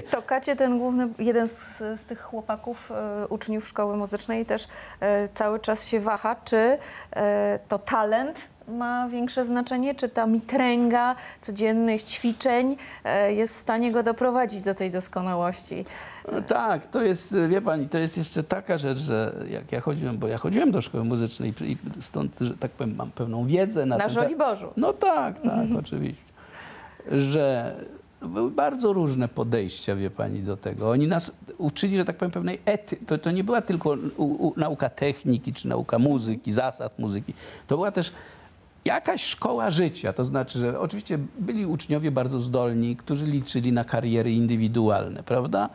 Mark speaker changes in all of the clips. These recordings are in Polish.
Speaker 1: W Tokacie ten główny, jeden z, z tych chłopaków, e, uczniów szkoły muzycznej też e, cały czas się waha, czy e, to talent ma większe znaczenie, czy ta mitręga codziennych ćwiczeń jest w stanie go doprowadzić do tej doskonałości.
Speaker 2: No tak, to jest, wie pani, to jest jeszcze taka rzecz, że jak ja chodziłem, bo ja chodziłem do szkoły muzycznej i stąd, że tak powiem, mam pewną wiedzę na,
Speaker 1: Na
Speaker 2: ten te-
Speaker 1: Żoliborzu.
Speaker 2: No tak, tak, oczywiście. Że były bardzo różne podejścia, wie pani, do tego. Oni nas uczyli, że tak powiem, pewnej ety. To, to nie była tylko u, u, nauka techniki czy nauka muzyki, zasad muzyki. To była też jakaś szkoła życia. To znaczy, że oczywiście byli uczniowie bardzo zdolni, którzy liczyli na kariery indywidualne, prawda?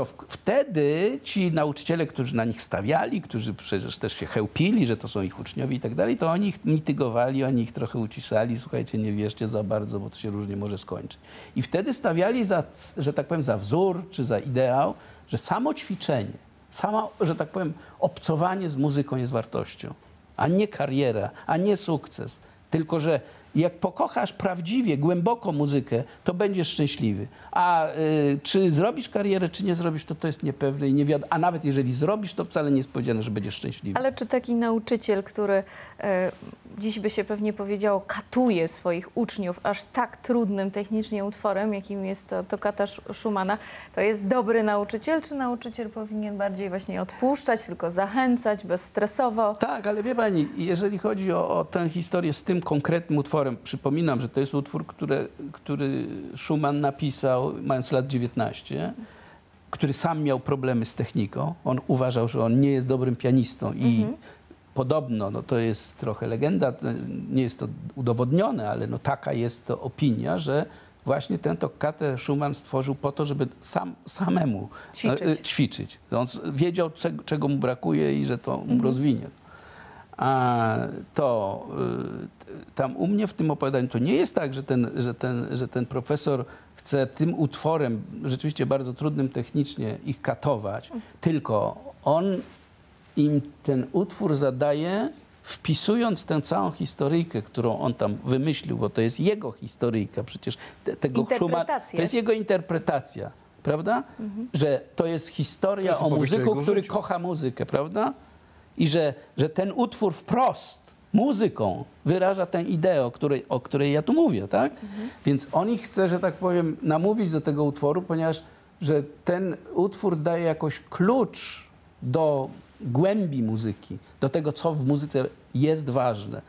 Speaker 2: To w, wtedy ci nauczyciele, którzy na nich stawiali, którzy przecież też się chełpili, że to są ich uczniowie i tak dalej, to oni ich mitygowali, oni ich trochę uciszali. Słuchajcie, nie wierzcie za bardzo, bo to się różnie może skończyć. I wtedy stawiali za, że tak powiem, za wzór czy za ideał, że samo ćwiczenie, samo, że tak powiem, obcowanie z muzyką jest wartością, a nie kariera, a nie sukces. Tylko, że jak pokochasz prawdziwie, głęboko muzykę, to będziesz szczęśliwy. A y, czy zrobisz karierę, czy nie zrobisz, to to jest niepewne i nie. A nawet jeżeli zrobisz, to wcale nie jest powiedziane, że będziesz szczęśliwy.
Speaker 1: Ale czy taki nauczyciel, który e, dziś by się pewnie powiedziało, katuje swoich uczniów aż tak trudnym technicznie utworem, jakim jest to, to kata Schumana, to jest dobry nauczyciel, czy nauczyciel powinien bardziej właśnie odpuszczać, tylko zachęcać, bezstresowo?
Speaker 2: Tak, ale wie pani, jeżeli chodzi o, o tę historię z tym konkretnym utworem, przypominam, że to jest utwór, który, który Schumann napisał mając lat 19, który sam miał problemy z techniką. On uważał, że on nie jest dobrym pianistą i podobno, no to jest trochę legenda, nie jest to udowodnione, ale no taka jest to opinia, że właśnie tę toccatę Schumann stworzył po to, żeby sam, samemu
Speaker 1: Ćwiczyć.
Speaker 2: e, ćwiczyć. On wiedział, czego, czego mu brakuje i że to mu rozwinie. A to y, tam u mnie w tym opowiadaniu to nie jest tak, że ten, że ten, że ten profesor chce tym utworem, rzeczywiście bardzo trudnym technicznie, ich katować, tylko on im ten utwór zadaje, wpisując tę całą historyjkę, którą on tam wymyślił, bo to jest jego historyjka, przecież te, tego Schumana, to jest jego interpretacja, prawda? Że to jest historia
Speaker 3: To jest
Speaker 2: o muzyku, który
Speaker 3: życiu.
Speaker 2: kocha muzykę, prawda? I że, że ten utwór wprost muzyką wyraża tę ideę, o której, o której ja tu mówię, tak? Więc on ich chce, że tak powiem, namówić do tego utworu, ponieważ że ten utwór daje jakoś klucz do głębi muzyki, do tego, co w muzyce jest ważne.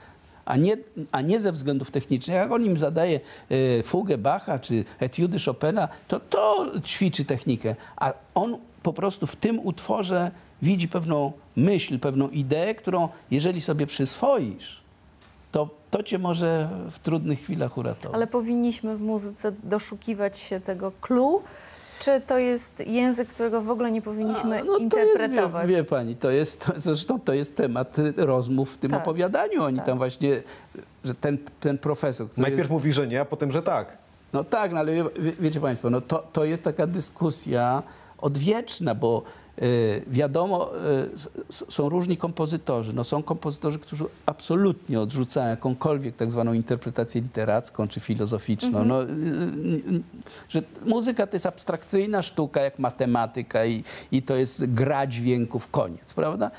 Speaker 2: A nie, a nie ze względów technicznych. Jak on im zadaje e, fugę Bacha czy etiudy Chopina, to to ćwiczy technikę. A on po prostu w tym utworze widzi pewną myśl, pewną ideę, którą jeżeli sobie przyswoisz, to, to cię może w trudnych chwilach uratować.
Speaker 1: Ale powinniśmy w muzyce doszukiwać się tego clue, czy to jest język, którego w ogóle nie powinniśmy
Speaker 2: A, no to
Speaker 1: interpretować?
Speaker 2: Jest, wie, wie pani, to jest, to, zresztą to jest temat y, rozmów w tym
Speaker 1: Tak.
Speaker 2: opowiadaniu. Oni
Speaker 1: Tak.
Speaker 2: tam właśnie, że ten, ten profesor,
Speaker 3: Najpierw
Speaker 2: jest,
Speaker 3: mówi, że nie, a potem, że tak.
Speaker 2: No tak, no ale wie, wie, wiecie państwo, no to, to jest taka dyskusja odwieczna, bo wiadomo, y, s- s- są różni kompozytorzy. No, są kompozytorzy, którzy absolutnie odrzucają jakąkolwiek tak zwaną interpretację literacką czy filozoficzną. No, y, y, y, że muzyka to jest abstrakcyjna sztuka, jak matematyka i, i to jest gra dźwięków, koniec, prawda?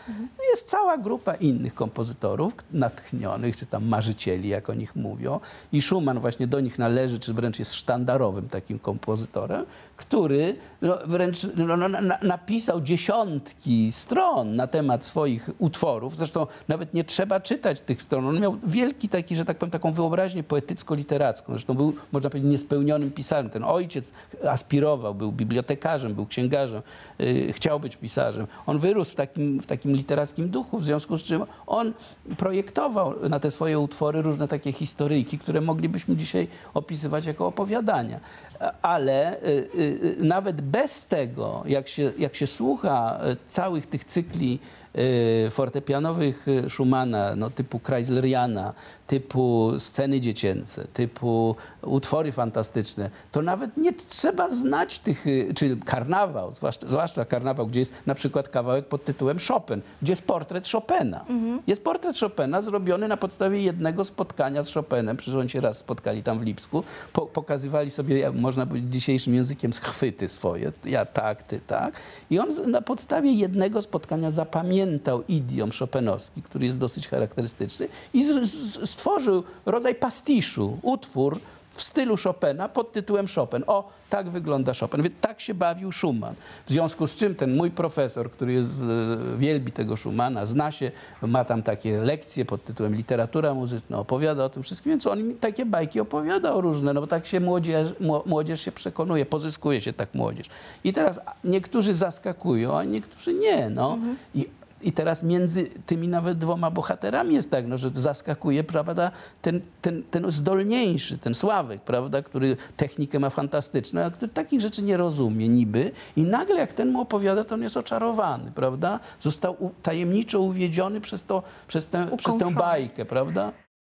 Speaker 2: Jest cała grupa innych kompozytorów, natchnionych, czy tam marzycieli, jak o nich mówią. I Schumann właśnie do nich należy, czy wręcz jest sztandarowym takim kompozytorem, który no, wręcz no, no, na, napisał dziesiątki stron na temat swoich utworów. Zresztą nawet nie trzeba czytać tych stron. On miał wielki taki, że tak powiem, taką wyobraźnię poetycko-literacką. Zresztą był, można powiedzieć, niespełnionym pisarzem. Ten ojciec aspirował, był bibliotekarzem, był księgarzem, yy, chciał być pisarzem. On wyrósł w takim, w takim literackim duchu, w związku z czym on projektował na te swoje utwory różne takie historyjki, które moglibyśmy dzisiaj opisywać jako opowiadania. Ale y, y, y, nawet bez tego, jak się, jak się słucha y, całych tych cykli fortepianowych y, Schumana, no, typu Chrysleriana, typu sceny dziecięce, typu utwory fantastyczne, to nawet nie trzeba znać tych, y, czy karnawał, zwłaszcza, zwłaszcza karnawał, gdzie jest na przykład kawałek pod tytułem Chopin, gdzie jest portret Chopina. Jest portret Chopina zrobiony na podstawie jednego spotkania z Chopinem, przecież oni się raz spotkali tam w Lipsku, po, pokazywali sobie, można powiedzieć dzisiejszym językiem, schwyty swoje, ja tak, ty tak. I on na podstawie jednego spotkania zapamiętał idiom chopinowski, który jest dosyć charakterystyczny i stworzył rodzaj pastiszu, utwór w stylu Chopina pod tytułem Chopin. O, tak wygląda Chopin. Więc tak się bawił Schumann. W związku z czym ten mój profesor, który jest, e, wielbi tego Schumana, zna się, ma tam takie lekcje pod tytułem literatura muzyczna, opowiada o tym wszystkim, więc on mi takie bajki opowiadał różne, no bo tak się młodzież, mło- młodzież się przekonuje, pozyskuje się tak młodzież. I teraz niektórzy zaskakują, a niektórzy nie, no. I i teraz między tymi nawet dwoma bohaterami jest tak, no, że zaskakuje, prawda, ten, ten, ten zdolniejszy, ten Sławek, prawda, który technikę ma fantastyczną, a który takich rzeczy nie rozumie niby i nagle jak ten mu opowiada, to on jest oczarowany, prawda? Został u, tajemniczo uwiedziony przez, to, przez, tę, przez tę bajkę, prawda?